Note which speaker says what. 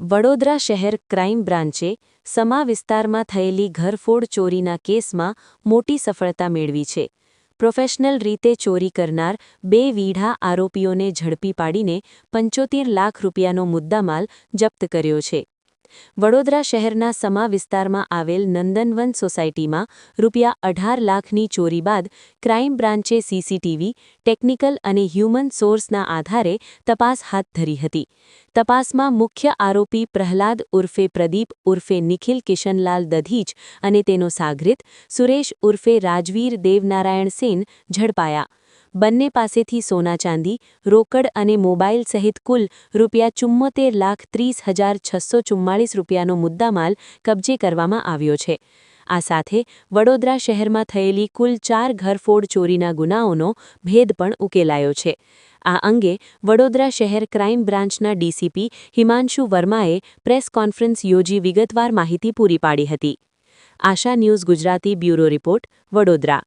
Speaker 1: વડોદરા શહેર ક્રાઇમ બ્રાન્ચે સમા વિસ્તારમાં થયેલી ઘરફોડ ચોરીના કેસમાં મોટી સફળતા મેળવી છે. પ્રોફેશનલ રીતે ચોરી કરનાર બે વીઢા આરોપીઓને ઝડપી પાડીને પંચોતેર લાખ રૂપિયાનો મુદ્દામાલ જપ્ત કર્યો છે. વડોદરા શહેરના સમા વિસ્તારમાં આવેલ નંદનવન સોસાયટીમાં રૂપિયા અઢાર લાખની ચોરી બાદ ક્રાઇમ બ્રાન્ચે સીસીટીવી, ટેકનિકલ અને હ્યુમન સોર્સના આધારે તપાસ હાથ ધરી હતી. તપાસમાં મુખ્ય આરોપી પ્રહલાદ ઉર્ફે પ્રદીપ ઉર્ફે નિખિલ કિશનલાલ દધીચ અને તેનો સાગરિત સુરેશ ઉર્ફે રાજવીર દેવનારાયણ સેન ઝડપાયા. બંને પાસેથી સોના ચાંદી, રોકડ અને મોબાઈલ સહિત કુલ રૂપિયા ચુમ્મોતેર લાખ ત્રીસ હજાર છસો ચુમ્માળીસ રૂપિયાનો મુદ્દામાલ કબજે કરવામાં આવ્યો છે. આ સાથે વડોદરા શહેરમાં થયેલી કુલ ચાર ઘરફોડ ચોરીના ગુનાઓનો ભેદ પણ ઉકેલાયો છે. આ અંગે વડોદરા શહેર ક્રાઇમ બ્રાન્ચના ડીસીપી હિમાંશુ વર્માએ પ્રેસ કોન્ફરન્સ યોજી વિગતવાર માહિતી પૂરી પાડી હતી. Asha news Gujarati bureau report, Vadodara.